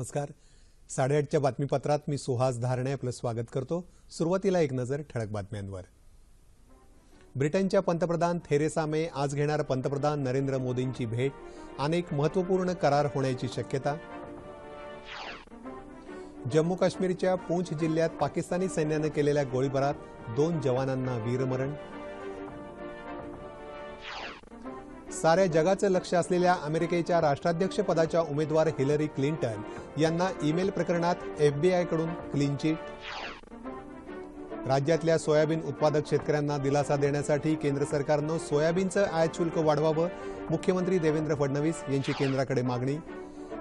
नमस्कार. साडेआठच्या बातमीपत्रात मी सुहास धारणे आपलं स्वागत करतो. सुरुवातीला एक नजर ठळक बातम्यांवर. ब्रिटनच्या पंतप्रधान थेरेसा मे आज घेणार पंतप्रधान नरेंद्र मोदींची भेट अनेक महत्त्वपूर्ण करार होण्याची शक्यता. जम्मू काश्मीरच्या पूंछ जिल्ह्यात पाकिस्तानी सैन्यानं केलेल्या गोळीबारात दोन जवानांना वीरमरण साऱ्या जगाचं लक्ष असलेल्या अमेरिकेच्या राष्ट्राध्यक्ष पदाच्या उमेदवार हिलरी क्लिंटन यांना ईमेल प्रकरणात एफबीआयकडून क्लीन चिट राज्यातल्या सोयाबीन उत्पादक शेतकऱ्यांना दिलासा देण्यासाठी केंद्र सरकारनं सोयाबीनचं आयात शुल्क वाढवावं मुख्यमंत्री देवेंद्र फडणवीस यांची केंद्राकडे मागणी.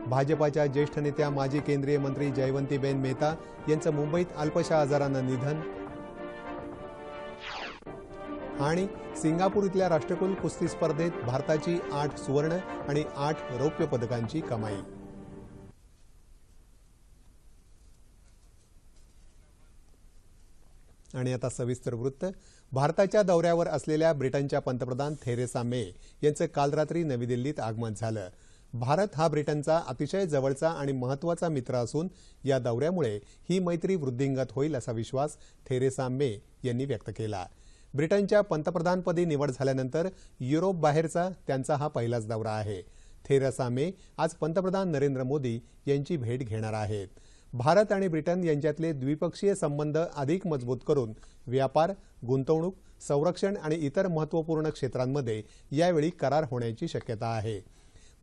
भाजपाच्या ज्येष्ठ नेत्या माजी केंद्रीय मंत्री जयवंतीबेन मेहता यांचं मुंबईत अल्पशा आजारानं निधन. आणि सिंगापूर इथल्या राष्ट्रकुल कुस्ती स्पर्धेत भारताची आठ सुवर्ण आणि आठ रौप्य पदकांची कमाई. आणि आता सविस्तर वृत्त. भारताच्या दौऱ्यावर असलेल्या ब्रिटनच्या पंतप्रधान थेरेसा मे यांचं काल रात्री नवी दिल्लीत आगमन झालं. भारत हा ब्रिटनचा अतिशय जवळचा आणि महत्त्वाचा मित्र असून या दौऱ्यामुळे ही मैत्री वृद्धिंगत होईल असा विश्वास थेरेसा मे यांनी व्यक्त केला. ब्रिटनच्या पंतप्रधानपदी निवड झाल्यानंतर युरोप बाहेरचा त्यांचा हा पहिलाच दौरा आहे. थेरेसा मे आज पंतप्रधान नरेंद्र मोदी यांची भेट घेणार आहेत. भारत आणि ब्रिटन यांच्यातले द्विपक्षीय संबंध अधिक मजबूत करून व्यापार गुंतवणूक संरक्षण आणि इतर महत्त्वपूर्ण क्षेत्रांमध्ये यावेळी करार होण्याची शक्यता आहे.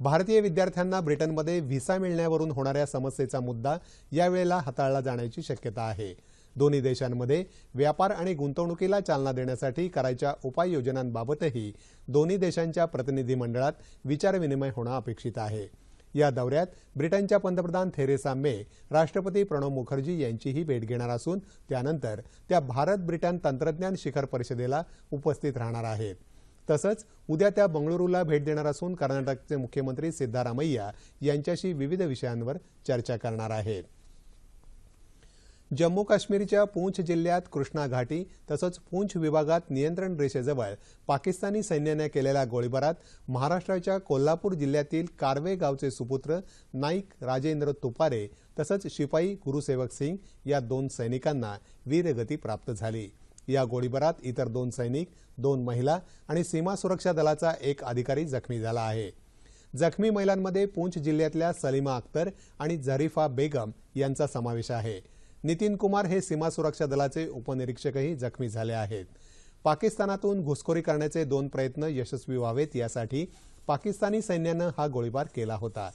भारतीय विद्यार्थ्यांना ब्रिटनमध्ये व्हिसा मिळण्यावरून होणाऱ्या समस्येचा मुद्दा यावेळेला हाताळला जाण्याची शक्यता आहे. दोन्ही देशांमध्ये व्यापार आणि गुंतवणुकीला चालना देण्यासाठी करायच्या उपाययोजनांबाबतही दोन्ही देशांच्या प्रतिनिधीमंडळात विचारविनिमय होणं अपेक्षित आहे. या दौऱ्यात ब्रिटनच्या पंतप्रधान थेरेसा मे राष्ट्रपती प्रणव मुखर्जी यांचीही भेट घेणार असून त्यानंतर त्या भारत ब्रिटन तंत्रज्ञान शिखर परिषदेला उपस्थित राहणार आहेत. तसंच उद्या त्या बंगळुरूला भेट देणार असून कर्नाटकचे मुख्यमंत्री सिद्धारामय्या यांच्याशी विविध विषयांवर चर्चा करणार आहेत. जम्मू काश्मीरच्या पूंछ जिल्ह्यात कृष्णा घाटी तसंच पूंछ विभागात नियंत्रण रेषेजवळ पाकिस्तानी सैन्याने केलेल्या गोळीबारात महाराष्ट्राच्या कोल्हापूर जिल्ह्यातील कारवे गावचे सुपुत्र नाईक राजेंद्र तुपारे तसंच शिपाई गुरुसेवक सिंग या दोन सैनिकांना वीरगती प्राप्त झाली. या गोळीबारात इतर दोन सैनिक दोन महिला आणि सीमा सुरक्षा दलाचा एक अधिकारी जखमी झाला आहे. जखमी महिलांमध्ये पूंछ जिल्ह्यातल्या सलीमा अख्तर आणि झरीफा बेगम यांचा समावेश आहे. नितीन कुमार हे सीमा सुरक्षा दलाचे उपनिरीक्षकही जखमी झाले आहेत. पाकिस्तानातून घुसखोरी करण्याचे दोन प्रयत्न यशस्वी व्हावेत यासाठी पाकिस्तानी सैन्यानं हा गोळीबार केला होता.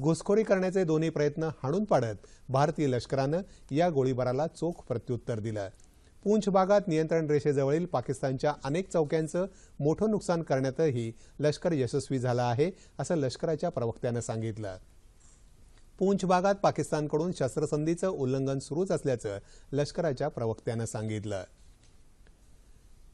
घुसखोरी करण्याचे दोन्ही प्रयत्न हाणून पाडत भारतीय लष्करानं या गोळीबाराला चोख प्रत्युत्तर दिलं. पूंछ भागात नियंत्रण रेषेजवळील पाकिस्तानच्या अनेक चौक्यांचं मोठं नुकसान करण्यातही लष्कर यशस्वी झालं आहे असं लष्कराच्या प्रवक्त्यानं सांगितलं. पूंछ भागात पाकिस्तानकडून शस्त्रसंधीचं उल्लंघन सुरूच असल्याचं लष्कराच्या प्रवक्त्यानं सांगितलं.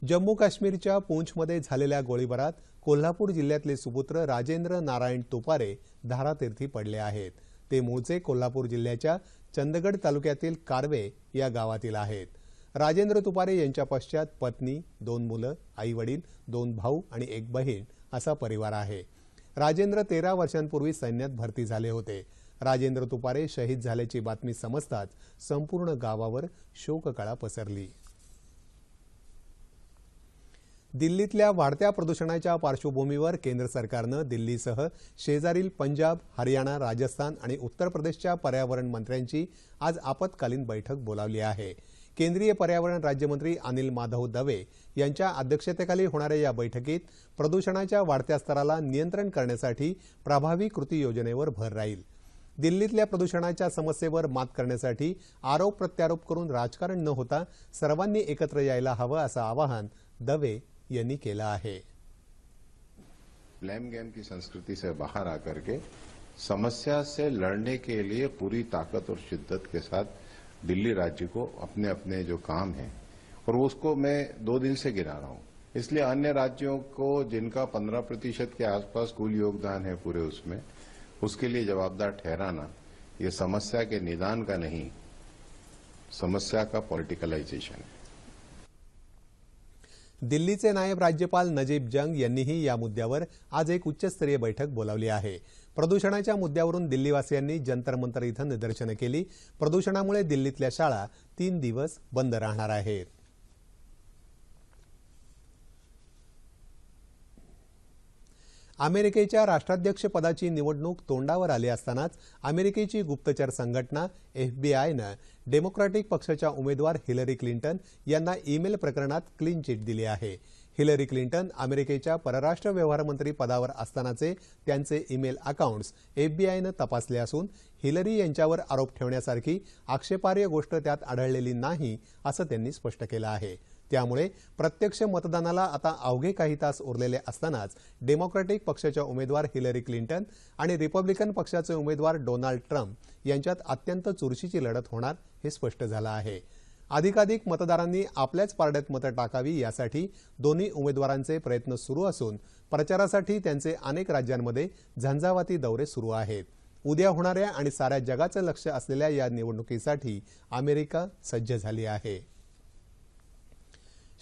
जम्मू काश्मीरच्या पूंछमध्ये झालेल्या गोळीबारात कोल्हापूर जिल्ह्यातले सुपुत्र राजेंद्र नारायण तुपारे धारातीर्थी पडले आहेत. ते मूळचे कोल्हापूर जिल्ह्याच्या चंदगड तालुक्यातील कारवे या गावातील आहेत. राजेंद्र तुपारे यांच्या पश्चात पत्नी दोन मुलं आई वडील दोन भाऊ आणि एक बहीण असा परिवार आहे. राजेंद्र तेरा वर्षांपूर्वी सैन्यात भरती झाले होते. राजेंद्र तुपारे शहीद झाल्याची बातमी समजताच संपूर्ण गावावर शोककळा पसरली. दिल्लीतल्या वाढत्या प्रदूषणाच्या पार्श्वभूमीवर केंद्र सरकारनं दिल्लीसह शेजारील पंजाब हरियाणा राजस्थान आणि उत्तर प्रदेशच्या पर्यावरण मंत्र्यांची आज आपत्कालीन बैठक बोलावली आहे. केंद्रीय पर्यावरण राज्यमंत्री अनिल माधव दवे यांच्या अध्यक्षतेखाली होणाऱ्या या बैठकीत प्रदूषणाच्या वाढत्या स्तराला नियंत्रण करण्यासाठी प्रभावी कृती योजनेवर भर राहील. दिल्लीतल्या प्रदूषणाच्या समस्येवर मात करण्यासाठी आरोप प्रत्यारोप करून राजकारण न होता सर्वांनी एकत्र हवं आवाहन दवे यांनी केलं ब्लेम गेम की संस्कृति से बाहर आकर के समस्या से लड़ने के लिए पूरी ताकत और शिद्दत के साथ दिल्ली राज्य को अपने अपने जो काम है, और उसको मैं दो दिन से गिरा रहा हूँ। इसलिए अन्य राज्यों को जिनका पंद्रह प्रतिशत के आसपास कुल योगदान है पूरे उसमें उसके लिए जवाबदार ठहराना ये समस्या के निदान का नहीं समस्या का पॉलिटिकलाइजेशन है। दिल्लीचे नायब राज्यपाल नजीब जंग यांनीही या मुद्द्यावर आज एक उच्चस्तरीय बैठक बोलावली आहे. प्रदूषणाच्या मुद्द्यावरून दिल्लीवासियांनी जंतर मंतर इथं निदर्शनं केली. प्रदूषणामुळे दिल्लीतल्या शाळा तीन दिवस बंद राहणार आहेत. अमेरिकेच्या राष्ट्राध्यक्षपदाची निवडणूक तोंडावर आली असतानाच अमेरिकेची गुप्तचर संघटना एफबीआयनं डेमोक्रॅटिक पक्षाच्या उमेदवार हिलरी क्लिंटन यांना ईमेल प्रकरणात क्लीन चिट दिली आहे. हिलरी क्लिंटन अमेरिकेच्या परराष्ट्र व्यवहार मंत्री पदावर असतानाचे त्यांचे ईमेल अकाउंट्स एफबीआयनं तपासले असून हिलरी यांच्यावर आरोप ठेवण्यासारखी आक्षेपार्ह गोष्ट त्यात आढळलेली नाही असं त्यांनी स्पष्ट केलं आहे. त्यामुळे प्रत्यक्ष मतदानाला आता अवघे काही तास उरलेले असतानाच डेमोक्रॅटिक पक्षाच्या उमेदवार हिलरी क्लिंटन आणि रिपब्लिकन पक्षाचे उमेदवार डोनाल्ड ट्रम्प यांच्यात अत्यंत चुरशीची लढत होणार हे स्पष्ट झालं आहे. अधिकाधिक मतदारांनी आपल्याच पारड्यात मतं टाकावी यासाठी दोन्ही उमेदवारांचे प्रयत्न सुरू असून प्रचारासाठी त्यांचे अनेक राज्यांमध्ये झंझावाती दौरे सुरू आहेत. उद्या होणाऱ्या आणि साऱ्या जगाचं लक्ष असलेल्या या निवडणुकीसाठी अमेरिका सज्ज झाली आहे.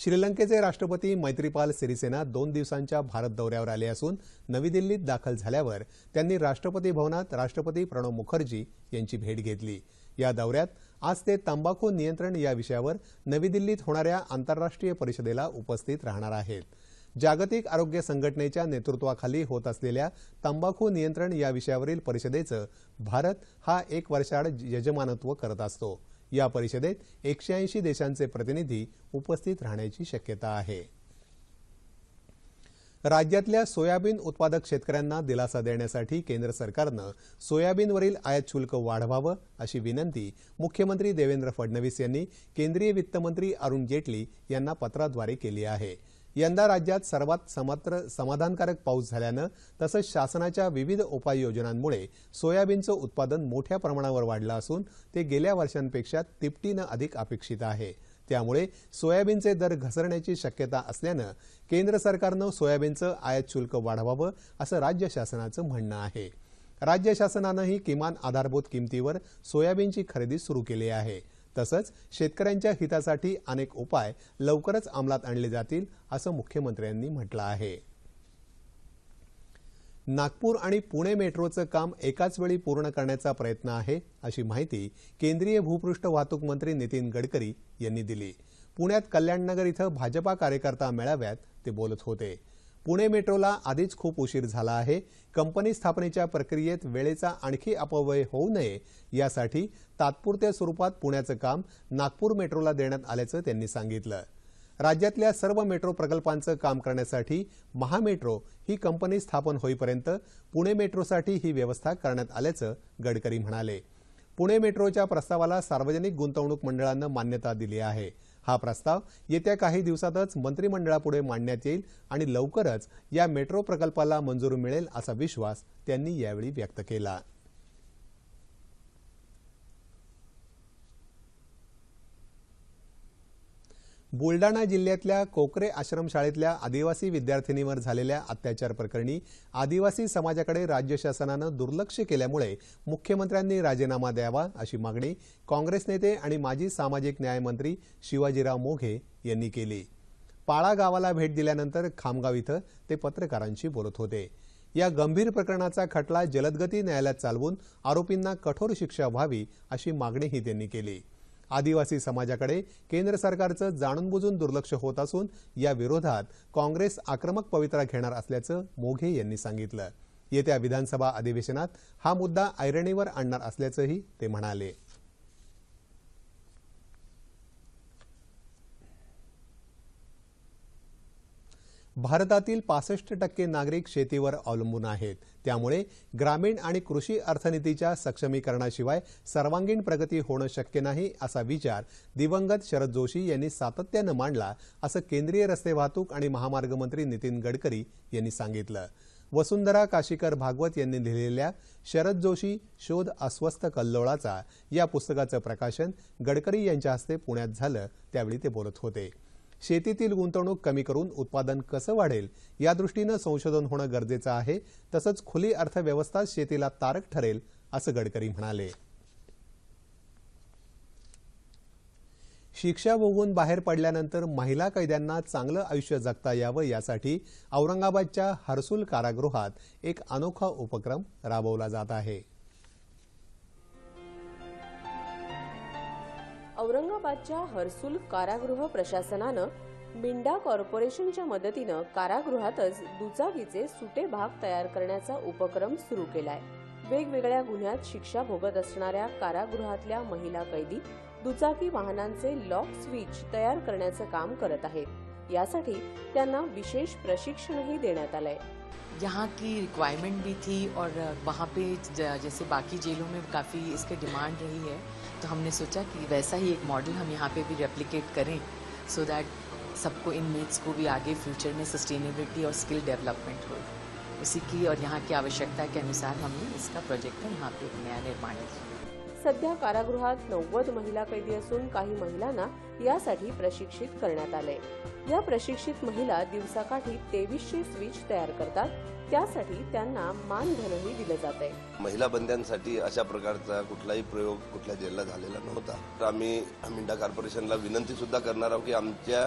श्रीलंकेचे राष्ट्रपती मैत्रीपाल सिरिसेना दोन दिवसांच्या भारत दौऱ्यावर आले असून नवी दिल्लीत दाखल झाल्यावर त्यांनी राष्ट्रपती भवनात राष्ट्रपती प्रणव मुखर्जी यांची भेट घेतली. या दौऱ्यात आज ते तंबाखू नियंत्रण या विषयावर नवी दिल्लीत होणाऱ्या आंतरराष्ट्रीय परिषदेला उपस्थित राहणार आहेत. जागतिक आरोग्य संघटनेच्या नेतृत्वाखाली होत असलेल्या तंबाखू नियंत्रण या विषयावरील परिषदेचं भारत हा एक वर्षाआड यजमानत्व करत असतो. या परिषदेत एकशे ऐंशी देशांचे प्रतिनिधी उपस्थित राहण्याची शक्यता आहे. राज्यातल्या सोयाबीन उत्पादक शेतकऱ्यांना दिलासा देण्यासाठी केंद्र सरकारनं सोयाबीनवरील आयात शुल्क वाढवावं अशी विनंती मुख्यमंत्री देवेंद्र फडणवीस यांनी केंद्रीय वित्तमंत्री अरुण जेटली यांना पत्राद्वारे केली आहे. यंदा राज्यात सर्वात समत्र समाधानकारक पाऊस झाल्यानं तसंच शासनाच्या विविध उपाययोजनांमुळे सोयाबीनचं उत्पादन मोठ्या प्रमाणावर वाढलं असून ते गेल्या वर्षांपेक्षा तिपटीनं अधिक अपेक्षित आहे. त्यामुळे सोयाबीनचे दर घसरण्याची शक्यता असल्यानं केंद्र सरकारनं सोयाबीनचं आयात शुल्क वाढवावं असं राज्य शासनाचं म्हणणं आहे. राज्य शासनानंही किमान आधारभूत किमतीवर सोयाबीनची खरेदी सुरू केली आहे. तसंच शेतकऱ्यांच्या हितासाठी अनेक उपाय लवकरच अंमलात आणले जातील असं मुख्यमंत्र्यांनी म्हटलं आहे. नागपूर आणि पुणे मेट्रोचं काम एकाच वेळी पूर्ण करण्याचा प्रयत्न आहे अशी माहिती केंद्रीय भूपृष्ठ वाहतूक मंत्री नितीन गडकरी यांनी दिली. पुण्यात कल्याणनगर इथं भाजपा कार्यकर्ता मेळाव्यात ते बोलत होते. पुणे मेट्रोला आधीच खूप उशीर झाला आहे. कंपनी स्थापनेच्या प्रक्रियेत वेळेचा आणखी अपव्यय होऊ नये यासाठी तात्पुरत्या स्वरूपात पुण्याचं काम नागपूर मेट्रोला देण्यात आल्याचं त्यांनी सांगितलं. राज्यातल्या सर्व मेट्रो प्रकल्पांचं काम करण्यासाठी महामेट्रो ही कंपनी स्थापन होईपर्यंत पुणे मेट्रोसाठी ही व्यवस्था करण्यात आल्याचं गडकरी म्हणाले. पुणे मेट्रोच्या प्रस्तावाला सार्वजनिक गुंतवणूक मंडळानं मान्यता दिली आहे. हा प्रस्ताव येत्या काही दिवसातच मंत्रिमंडळापुढे मांडण्यात येईल आणि लवकरच या मेट्रो प्रकल्पाला मंजुरी मिळेल असा विश्वास त्यांनी यावेळी व्यक्त केला. बुलडाणा जिल्ह्यातल्या कोकरे आश्रमशाळेतल्या आदिवासी विद्यार्थिनीवर झालेल्या अत्याचार प्रकरणी आदिवासी समाजाकडे राज्य शासनानं दुर्लक्ष केल्यामुळे मुख्यमंत्र्यांनी राजीनामा द्यावा अशी मागणी काँग्रेस नेते आणि माजी सामाजिक न्यायमंत्री शिवाजीराव मोघे यांनी केली. पाळा गावाला भेट दिल्यानंतर खामगाव इथं ते पत्रकारांशी बोलत होते. या गंभीर प्रकरणाचा खटला जलदगती न्यायालयात चालवून आरोपींना कठोर शिक्षा व्हावी अशी मागणीही त्यांनी केली. आदिवासी समाजाकडे केंद्र सरकारचं जाणून बुजून दुर्लक्ष होत असून या विरोधात काँग्रेस आक्रमक पवित्रा घेणार असल्याचं मोघे यांनी सांगितलं. येत्या विधानसभा अधिवेशनात हा मुद्दा ऐरणीवर आणणार असल्याचंही ते म्हणाले. भारतातील पासष्ट टक्के नागरिक शेतीवर अवलंबून आहेत. त्यामुळे ग्रामीण आणि कृषी अर्थनीतीच्या सक्षमीकरणाशिवाय सर्वांगीण प्रगती होणं शक्य नाही असा विचार दिवंगत शरद जोशी यांनी सातत्यानं मांडला असं केंद्रीय रस्ते वाहतूक आणि महामार्ग मंत्री नितीन गडकरी यांनी सांगितलं. वसुंधरा काशीकर भागवत यांनी लिहिलेल्या शरद जोशी शोध अस्वस्थ कल्लोळाचा या पुस्तकाचं प्रकाशन गडकरी यांच्या हस्ते पुण्यात झालं त्यावेळी ते बोलत होते. शेतीतील गुंतवणूक कमी करून उत्पादन कसं वाढेल या दृष्टीनं संशोधन होणं गरजेचं आहे तसंच खुली अर्थव्यवस्था शेतीला तारक ठरेल असं गडकरी म्हणाले. शिक्षा भोगून बाहेर पडल्यानंतर महिला कैद्यांना चांगलं आयुष्य जगता यावं यासाठी औरंगाबादच्या हर्सुल कारागृहात एक अनोखा उपक्रम राबवला जात आहे. औरंगाबादच्या हर्सुल कारागृह प्रशासनानं मिंडा कॉर्पोरेशनच्या मदतीनं कारागृहातच दुचाकीचे सुटे भाग तयार करण्याचा उपक्रम सुरू केलाय. वेगवेगळ्या गुन्ह्यात शिक्षा भोगत असणाऱ्या कारागृहातल्या महिला कैदी दुचाकी वाहनांचे लॉक स्विच तयार करण्याचं काम करत आहेत. यासाठी त्यांना विशेष प्रशिक्षणही देण्यात आलंय. यहाँ की रिक्वायरमेंट भी थी और वहाँ पे जैसे बाकी जेलों में काफ़ी इसके डिमांड रही है तो हमने सोचा कि वैसा ही एक मॉडल हम यहाँ पे भी रेप्लिकेट करें सो दैट सबको इनमेट्स को भी आगे फ्यूचर में सस्टेनेबिलिटी और स्किल डेवलपमेंट हो। उसी की और यहाँ की आवश्यकता के अनुसार हमने इसका प्रोजेक्ट यहाँ पे नया निर्माण किया। सध्या कारागृहात नव्वद महिला कैदी असून काही महिलांना यासाठी प्रशिक्षित करण्यात आले या प्रशिक्षित महिला दिवसाकाठी तेवीसशे स्विच तयार करतात. त्यासाठी त्यांना मानधनही दिलं जात आहे महिला बंद्यांसाठी अशा प्रकारचा कुठलाही प्रयोग कुठल्या जेलला झालेला नव्हता. तर आम्ही मिंडा कॉर्पोरेशनला विनंती सुद्धा करणार आहोत की आमच्या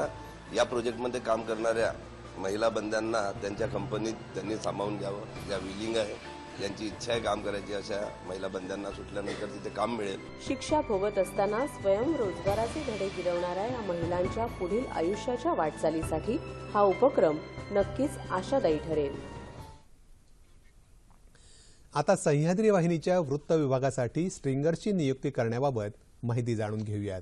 या प्रोजेक्टमध्ये काम करणाऱ्या महिला बंद्यांना त्यांच्या कंपनीत त्यांनी सामावून घ्यावं. ज्या विलिंग आहे. ज्यांची इच्छा आहे काम करायची अशा महिला बंद्यांना सुटल्यानंतर तिथे काम मिळेल. शिक्षा भोगत असताना स्वयंरोजगाराचे धडे गिरवणाऱ्या या महिलांच्या पुढील आयुष्याच्या वाटचालीसाठी हा उपक्रम नक्कीच आशादायी ठरेल. आता सह्याद्री वाहिनीच्या वृत्त विभागासाठी स्ट्रिंगर्सची नियुक्ती करण्याबाबत माहिती जाणून घेऊयात.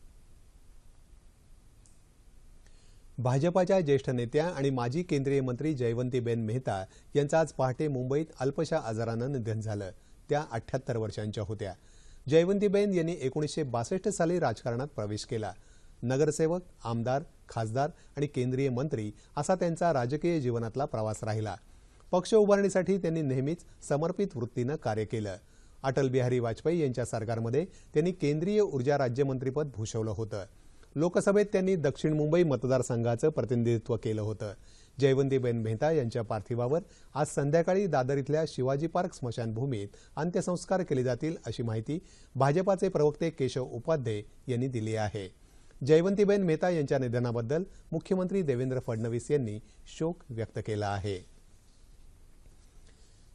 भाजपाच्या ज्येष्ठ नेत्या आणि माजी केंद्रीय मंत्री जयवंतीबेन मेहता यांचं आज पहाटे मुंबईत अल्पशा आजारानं निधन झालं. त्या अठ्याहत्तर वर्षांच्या होत्या. जयवंतीबेन यांनी एकोणीसशे बासष्ट साली राजकारणात प्रवेश केला. नगरसेवक आमदार खासदार आणि केंद्रीय मंत्री असा त्यांचा राजकीय जीवनातला प्रवास राहिला. पक्ष उभारणीसाठी त्यांनी नेहमीच समर्पित वृत्तीनं कार्य केलं. अटल बिहारी वाजपेयी यांच्या सरकारमध्ये त्यांनी केंद्रीय ऊर्जा राज्यमंत्रीपद भूषवलं होतं. लोकसभेत त्यांनी दक्षिण मुंबई मतदारसंघाचं प्रतिनिधित्व केलं होतं. जयवंतीबेन मेहता यांच्या पार्थिवावर आज संध्याकाळी दादर इथल्या शिवाजी पार्क स्मशानभूमीत अंत्यसंस्कार केले जातील अशी माहिती भाजपाचे प्रवक्ते केशव उपाध्ये यांनी दिली आहे. जयवंतीबेन मेहता यांच्या निधनाबद्दल मुख्यमंत्री देवेंद्र फडणवीस यांनी शोक व्यक्त केला आहे.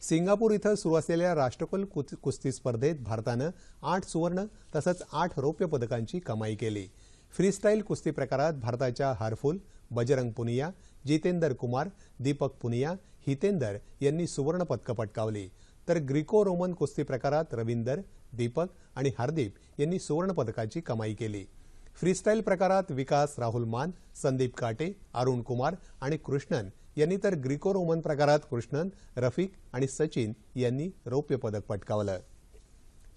सिंगापूर इथं सुरू असलेल्या राष्ट्रकुल कुस्ती स्पर्धेत भारतानं आठ सुवर्ण तसंच आठ रौप्य पदकांची कमाई केली. फ्रीस्टाईल कुस्ती प्रकारात भारताच्या हरफुल बजरंग पुनिया जितेंदर कुमार दीपक पुनिया हितेंदर यांनी सुवर्णपदकं पटकावली. तर ग्रीको रोमन कुस्ती प्रकारात रविंदर दीपक आणि हरदीप यांनी सुवर्णपदकाची कमाई केली. फ्रीस्टाईल प्रकारात विकास राहुल मान संदीप काटे अरुण कुमार आणि कृष्णन यांनी तर ग्रीको रोमन प्रकारात कृष्णन रफिक आणि सचिन यांनी रौप्य पदक पटकावलं.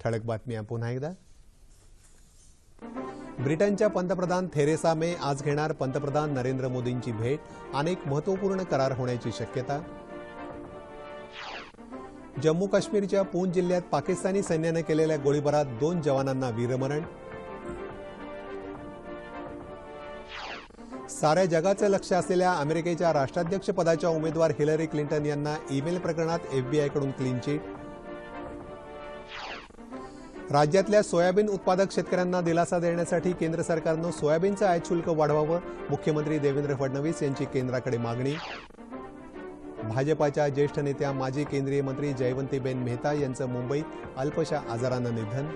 ठळक बातम्या पुन्हा एकदा. ब्रिटनच्या पंतप्रधान थेरेसा मे आज घेणार पंतप्रधान नरेंद्र मोदींची भेट अनेक महत्त्वपूर्ण करार होण्याची शक्यता. जम्मू काश्मीरच्या पूंछ जिल्ह्यात पाकिस्तानी सैन्यानं केलेल्या गोळीबारात दोन जवानांना वीरमरण. साऱ्या जगाचं लक्ष असलेल्या अमेरिकेच्या राष्ट्राध्यक्षपदाच्या उमेदवार हिलरी क्लिंटन यांना ईमेल प्रकरणात एफबीआयकडून क्लीन चिट. राज्यातल्या सोयाबीन उत्पादक शेतकऱ्यांना दिलासा देण्यासाठी केंद्र सरकारनं सोयाबीनचं आयात शुल्क वाढवावं मुख्यमंत्री देवेंद्र फडणवीस यांची केंद्राकडे मागणी. भाजपाच्या ज्येष्ठ नेत्या माजी केंद्रीय मंत्री जयवंतीबेन मेहता यांचं मुंबईत अल्पशा आजारानं निधन.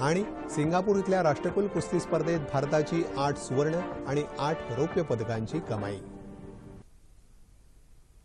आणि सिंगापूर इथल्या राष्ट्रकुल कुस्ती स्पर्धेत भारताची आठ सुवर्ण आणि आठ रौप्य पदकांची कमाई.